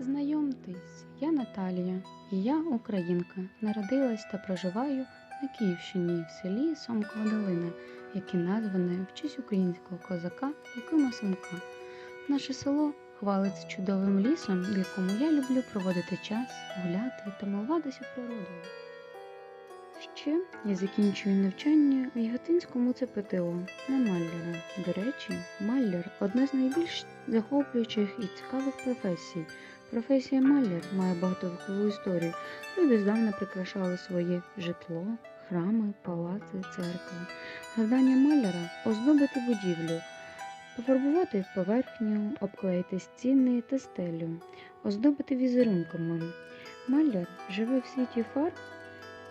Знайомтесь, я Наталія, і я українка. Народилась та проживаю на Київщині в селі Сомкова Долина, яке назване в честь українського козака Якима Сомка. Наше село хвалиться чудовим лісом, в якому я люблю проводити час, гуляти та милуватися природою. Ще я закінчую навчання в Яготинському ЦПТО на маляра. До речі, маляр одна з найбільш захоплюючих і цікавих професій. Професія маляр має багатовікову історію. Люди здавна прикрашали своє житло, храми, палаци, церкви. Завдання маляра оздобити будівлю, пофарбувати поверхню, обклеїти стіни та стелю, оздобити візерунками. Маляр живе в світі фарб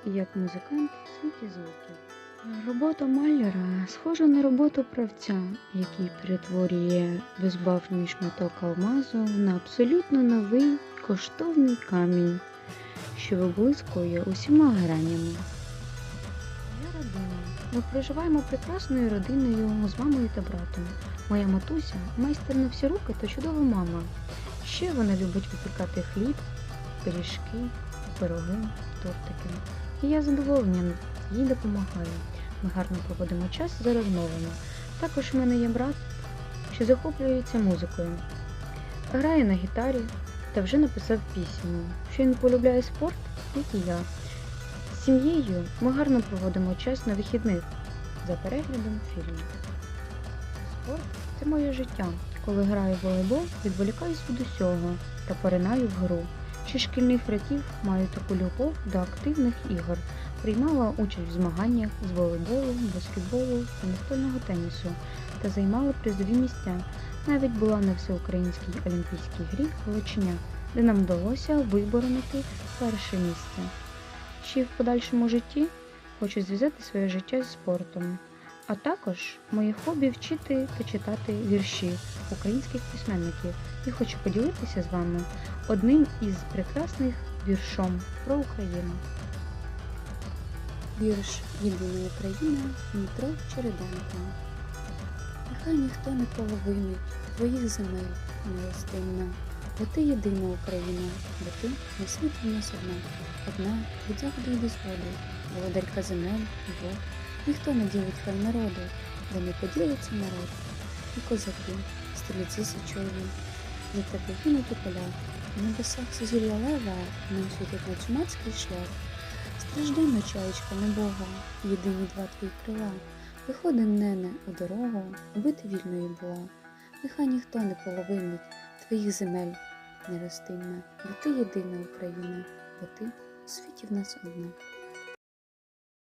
і як музикант в світі звуків. Робота маляра схожа на роботу правця, який перетворює безбавний шматок алмазу на абсолютно новий коштовний камінь, що виблискує усіма гранями. Моя родина. Ми проживаємо прекрасною родиною з мамою та братом. Моя матуся майстер на всі руки та чудова мама. Ще вона любить випікати хліб, пиріжки, пироги, тортики. І я задоволенням їй допомагаю. Ми гарно проводимо час за розмовами. Також в мене є брат, що захоплюється музикою. Грає на гітарі та вже написав пісню, що він полюбляє спорт, як і я. З сім'єю ми гарно проводимо час на вихідних за переглядом фільмів. Спорт це моє життя. Коли граю в волейбол, відволікаюсь від усього та поринаю в гру. Ще шкільних років маю таку любов до активних ігор. Приймала участь в змаганнях з волейболу, баскетболу та настольного тенісу та займала призові місця. Навіть була на всеукраїнській олімпійській грі Галичиня, де нам вдалося виборонити перше місце. Ще в подальшому житті хочу зв'язати своє життя з спортом. А також моє хобі вчити та читати вірші українських письменників і хочу поділитися з вами одним із прекрасних віршом про Україну. Вірш Єдина Україна Дмитро Череденко. Нехай ніхто не половинить твоїх земель милостинна, бо ти єдина Україна, бо ти на світі в нас одна, одна від й до сходу, володарка земель і Бог. Ніхто не ділить хай народу, де не поділиться народ, і козаки, стрільці січові, за тебе гинуть у полях, в небесах сузір'я лева, нам світить на чумацький шлях. Стражденно, ночаєчка небога, єдині два твої крила. Виходи, нене, у дорогу, аби ти вільною була. Нехай ніхто не половинить твоїх земель неростинна, бо ти єдина Україна, бо ти у світі в нас одна.